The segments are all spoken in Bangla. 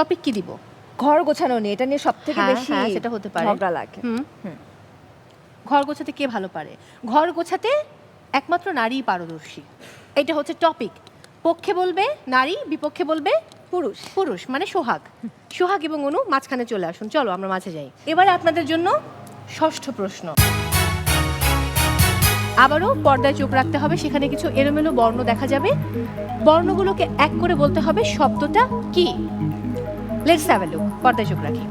টপিক কি দিব? ঘর গোছানো নিয়ে এটা নিয়ে সব থেকে হ্যাঁ, বেশি হ্যাঁ, সেটা হতে পারে। ঝগড়া লাগে। হুম। হুম। ঘর গোছাতে কে ভালো পারে? ঘর গোছাতে একমাত্র নারীই পারদর্শী। এটা হচ্ছে টপিক পক্ষে বলবে নারী বিপক্ষে বলবে পুরুষ। পুরুষ মানে সোহাগ। সোহাগ এবং অনু মাঝখানে চলে আসুন। চলো আমরা মাঝে যাই। এবারে আপনাদের জন্য ষষ্ঠ প্রশ্ন। আবারও পর্দায় চোখ রাখতে হবে সেখানে কিছু এলোমেলো বর্ণ দেখা যাবে। বর্ণগুলোকে এক করে বলতে হবে শব্দটা কি? লেটস হ্যাভ এ লুক পর্দায় চোখ রাখি।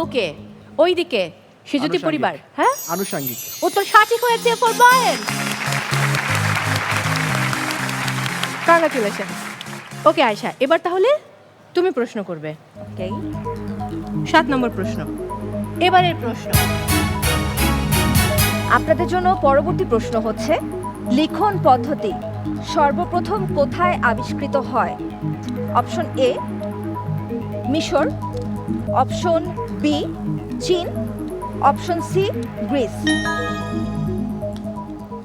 ওকে। ওইদিকে সেজুতি। পরিবার হ্যাঁ? আনুষাঙ্গিক। উত্তর সঠিক হয়েছে four point congratulation okay Ayesha এবার তাহলে তুমি প্রশ্ন করবে। ওকে সাত নম্বর প্রশ্ন। এবারের প্রশ্ন। আপনাদের জন্য পরবর্তী প্রশ্ন হচ্ছে লিখন পদ্ধতি সর্বপ্রথম কোথায় আবিষ্কৃত হয়? অপশন এ মিশর অপশন বি চীন অপশন সি গ্রিস।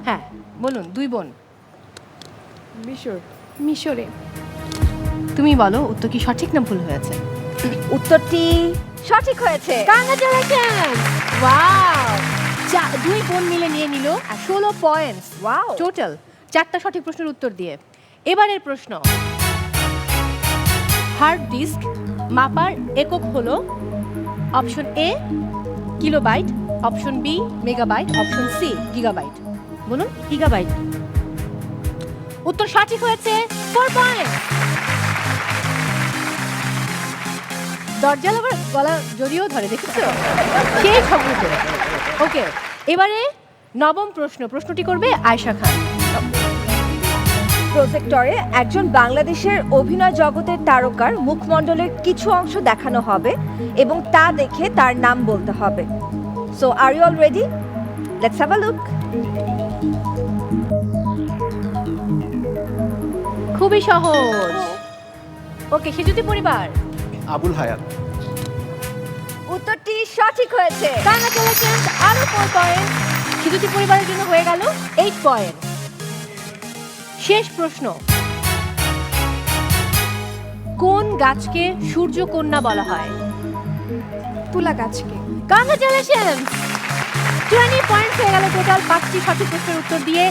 হ্যাঁ বলুন দুই বোন। মিশর। মিশরে। তুমি বলো উত্তর কি সঠিক না ভুল হয়েছে? উত্তরটি সঠিক হয়েছে। কংগ্রাচুলেশন ওয়াও দুই বোন মিলে নিয়ে নিল ষোলো পয়েন্টস ওয়াও টোটাল চারটা সঠিক প্রশ্নের উত্তর দিয়ে। এবারের প্রশ্ন। হার্ড ডিস্ক মাপার একক হলো option A kilobyte option B megabyte option C gigabyte বলুন গিগাবাইট উত্তর সঠিক হয়েছে ফোর পয়েন্ট দরজা আবার গলা জড়িয়েও ধরে দেখেছ? সেই খবর ওকে এবারে নবম প্রশ্ন। প্রশ্নটি করবে আয়শা খান। প্রজেক্টরে একজন বাংলাদেশের অভিনয় জগতের তারকার মুখমণ্ডলের কিছু অংশ দেখানো হবে এবং তা দেখে তার নাম বলতে হবে। So are you all ready let's have a look খুবই সহজ। ওকে সে যদি পরিবার। আবুল হায়াত। সঠিক হয়েছে। কংগ্রাচুলেশনস আরও ফোর পয়েন্ট সিধুতি পরিবারের জন্য হয়ে গেল এইট পয়েন্ট শেষ প্রশ্ন। কোন গাছকে সূর্যকন্যা বলা হয়? তুলা গাছকে। কংগ্রাচুলেশন টোয়েন্টি পয়েন্ট হয়ে গেল টোটাল পাঁচটি সঠিক প্রশ্নের উত্তর দিয়ে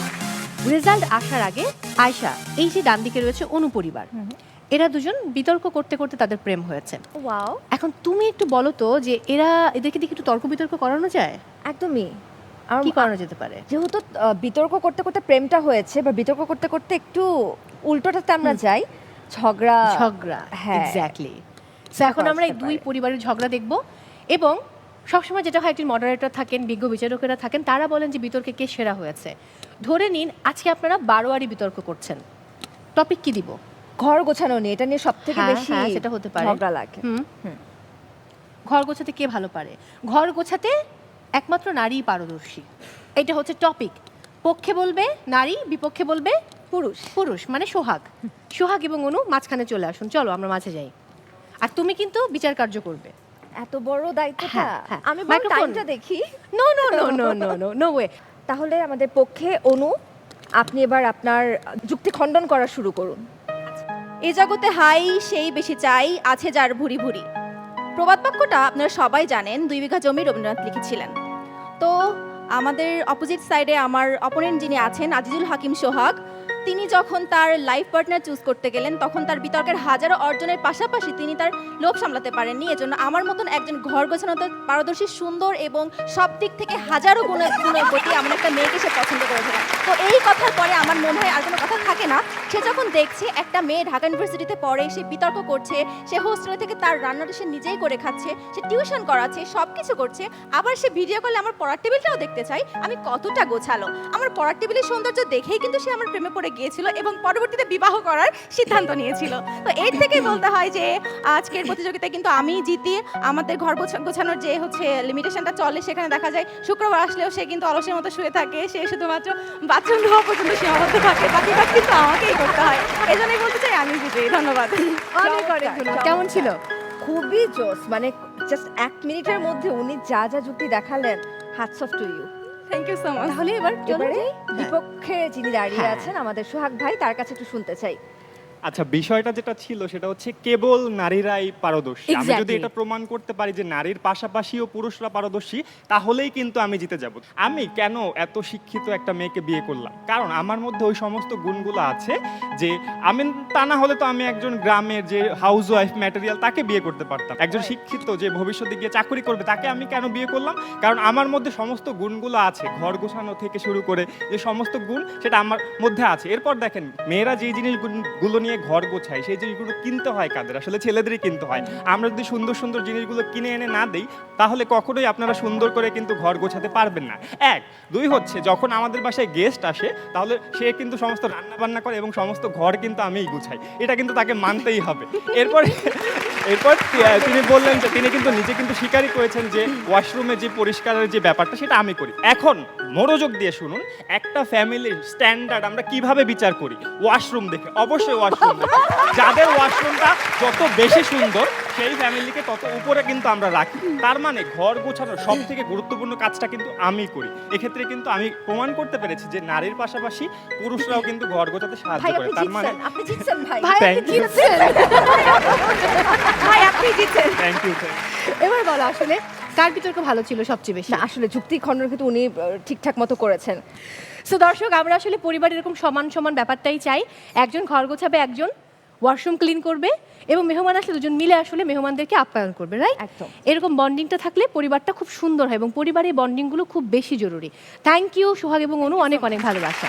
রেজাল্ট আসার আগে আয়শা এই যে ডান দিকে রয়েছে অনুপরিবার এরা দুজন বিতর্ক করতে করতে তাদের প্রেম হয়েছে। ওয়াও। এখন তুমি একটু বলো তো যে এরা এদেরকে দেখে একটু তর্ক বিতর্ক করানো যায়? একদমই। কি করানো যেতে পারে? যেহেতু বিতর্ক করতে করতে প্রেমটা হয়েছে বা বিতর্ক করতে করতে একটু উল্টোটাতে আমরা যাই ঝগড়া ঝগড়া হ্যাঁ। এক্স্যাক্টলি এখন আমরা এই দুই পরিবারের ঝগড়া দেখব এবং সবসময় যেটা হয় একটি মডারেটর থাকেন বিজ্ঞ বিচারকেরা থাকেন তারা বলেন যে বিতর্কে কে সেরা হয়েছে। ধরে নিন আজকে আপনারা বারোয়ারি বিতর্ক করছেন। টপিক কি দিব? ঘর গোছানো নিয়ে এটা নিয়ে সব থেকে হ্যাঁ, বেশি হ্যাঁ, সেটা হতে পারে। ঝগড়া লাগে। ঘর গোছাতে কে ভালো পারে? ঘর গোছাতে একমাত্র নারীই পারদর্শী। এটা হচ্ছে টপিক পক্ষে বলবে নারী বিপক্ষে বলবে পুরুষ। পুরুষ মানে সোহাগ। সোহাগ এবং অনু মাঝখানে চলে আসুন। চলো আমরা মাঝে যাই। আর তুমি কিন্তু বিচার কার্য করবে। এত বড় দায়িত্বটা? হ্যাঁ। আমি। টাইমটা দেখি। No no no no no no no way তাহলে আমাদের পক্ষে, অনু, আপনি এবার আপনার যুক্তি খণ্ডন করা শুরু করুন। এ জগতে হাই, সেই বেশি চাই, আছে যার ভুরি ভুরি। প্রবাদ বাক্যটা আপনারা সবাই জানেন, দুই বিঘা জমি রবীন্দ্রনাথ লিখেছিলেন। তো আমাদের অপোজিট সাইডে আমার অপোনেন্ট যিনি আছেন, আজিজুল হাকিম সোহাগ তিনি যখন তার লাইফ পার্টনার চুজ করতে গেলেন, তখন তার বিতর্কের হাজারো অর্জনের পাশাপাশি তিনি তার লোভ সামলাতে পারেননি। এজন্য আমার মতন একজন ঘর গোছানোতে পারদর্শী, সুন্দর এবং সব দিক থেকে হাজারো গুণের গুণের প্রতি এমন একটা মেয়েকে সে পছন্দ করেছিলেন তো এই কথার পরে আমার মনে হয় আর কোনো কথা থাকে না। সে যখন দেখছে একটা মেয়ে ঢাকা ইউনিভার্সিটিতে পড়ে, সে বিতর্ক করছে, সে হোস্টেল থেকে তার রান্নাটা সে নিজেই করে খাচ্ছে, সে টিউশন করাচ্ছে সব কিছু করছে, আবার সে ভিডিও কলে আমার পড়ার টেবিলটাও দেখতে চাই আমি কতটা গোছালো। আমার পড়ার টেবিলের সৌন্দর্য দেখেই কিন্তু সে আমার প্রেমে পড়ে গিয়েছিল এবং পরবর্তীতে বিবাহ করার সিদ্ধান্ত নিয়েছিল। তো এর থেকেই বলতে হয় যে আজকের প্রতিযোগিতায় কিন্তু আমি জিতি। আমাদের ঘর গোছা- গোছানোর যে হচ্ছে লিমিটেশনটা চলে সেখানে দেখা যায় শুক্রবার আসলেও সে কিন্তু অলসের মতো শুয়ে থাকে। সে শুধুমাত্র বাথরুম ধোয়া পর্যন্ত সীমাবদ্ধ থাকে। বাকি কাজ কিন্তু আমাকেই করতে হয়। এই জন্যই বলতে চাই আমি বিজয়ী ধন্যবাদ। অনেক অনেক কেমন ছিল? খুবই জোস মানে জাস্ট এক মিনিটের মধ্যে উনি যা যা যুক্তি দেখালেন hats off to you thank you so much তাহলে এবার চলো যাই। বিপক্ষে যিনি দাঁড়িয়ে হ্যাঁ। আছেন আমাদের সোহাগ ভাই তার কাছে একটু শুনতে চাই আচ্ছা বিষয়টা যেটা ছিল সেটা হচ্ছে কেবল নারীরাই পারদর্শী। আমি যদি এটা প্রমাণ করতে পারি যে নারীর পাশাপাশিও পুরুষরা পারদর্শী তাহলেই কিন্তু আমি জিতে যাব। আমি কেন এত শিক্ষিত একটা মেয়েকে বিয়ে করলাম? কারণ আমার মধ্যে ওই সমস্ত গুণগুলো আছে যে আমি তা না হলে তো আমি একজন গ্রামের যে হাউস ওয়াইফ ম্যাটেরিয়াল তাকে বিয়ে করতে পারতাম। একজন শিক্ষিত যে ভবিষ্যতে গিয়ে চাকরি করবে তাকে আমি কেন বিয়ে করলাম? কারণ আমার মধ্যে সমস্ত গুণগুলো আছে ঘর গোছানো থেকে শুরু করে যে সমস্ত গুণ সেটা আমার মধ্যে আছে। এরপর দেখেন মেয়েরা যেই জিনিসগুলো নিয়ে ঘর গোছায় সেই জিনিসগুলো কিনতে হয় কাদের? আসলে ছেলেদেরই কিনতে হয়। আমরা যদি সুন্দর সুন্দর জিনিসগুলো কিনে এনে না দেই, তাহলে কখনোই আপনারা সুন্দর করে কিন্তু ঘর গোছাতে পারবেন না। এক, দুই হচ্ছে, যখন আমাদের বাসায় গেস্ট আসে, তাহলে সে কিন্তু সমস্ত রান্না বান্না করে এবং সমস্ত ঘর কিন্তু আমিই গুছাই। এটা কিন্তু তাকে মানতেই হবে। এরপর এরপর তিনি বললেন যে তিনি কিন্তু নিজে কিন্তু স্বীকারই করেছেন যে ওয়াশরুমে যে পরিষ্কারের যে ব্যাপারটা, সেটা আমি করি। এখন মনোযোগ দিয়ে শুনুন একটা ফ্যামিলির স্ট্যান্ডার্ড আমরা কীভাবে বিচার করি? ওয়াশরুম দেখে অবশ্যই ওয়াশরুম দেখে। যাদের ওয়াশরুমটা যত বেশি সুন্দর সেই ফ্যামিলিকে তত উপরে কিন্তু আমরা রাখি। তার মানে ঘর গোছানোর সব থেকে গুরুত্বপূর্ণ কাজটা কিন্তু আমি করি। এক্ষেত্রে কিন্তু আমি প্রমাণ করতে পেরেছি যে নারীর পাশাপাশি পুরুষরাও কিন্তু ঘর গোছাতে সাহায্য করে। তার মানে আপনি জিতছেন ভাই। ভাই আপনি Thank you. জিতছেন। ভাই আপনি জিতছেন। থ্যাংক ইউ এবার বলো আসলে কার বিতর্ক ভালো ছিল সবচেয়ে বেশি? না আসলে যুক্তি খণ্ডন কিন্তু উনি ঠিকঠাক মতো করেছেন। সো দর্শক আমরা আসলে পরিবারের এরকম সমান সমান ব্যাপারটাই চাই। একজন ঘর গোছাবে একজন ওয়াশরুম ক্লিন করবে এবং মেহমান আসলে দুজন মিলে আসলে মেহমানদেরকে আপ্যায়ন করবে রাইট একদম। এরকম বন্ডিংটা থাকলে পরিবারটা খুব সুন্দর হয় এবং পরিবারের বন্ডিংগুলো খুব বেশি জরুরি। থ্যাংক ইউ সোহাগ এবং অনু অনেক অনেক ভালোবাসা।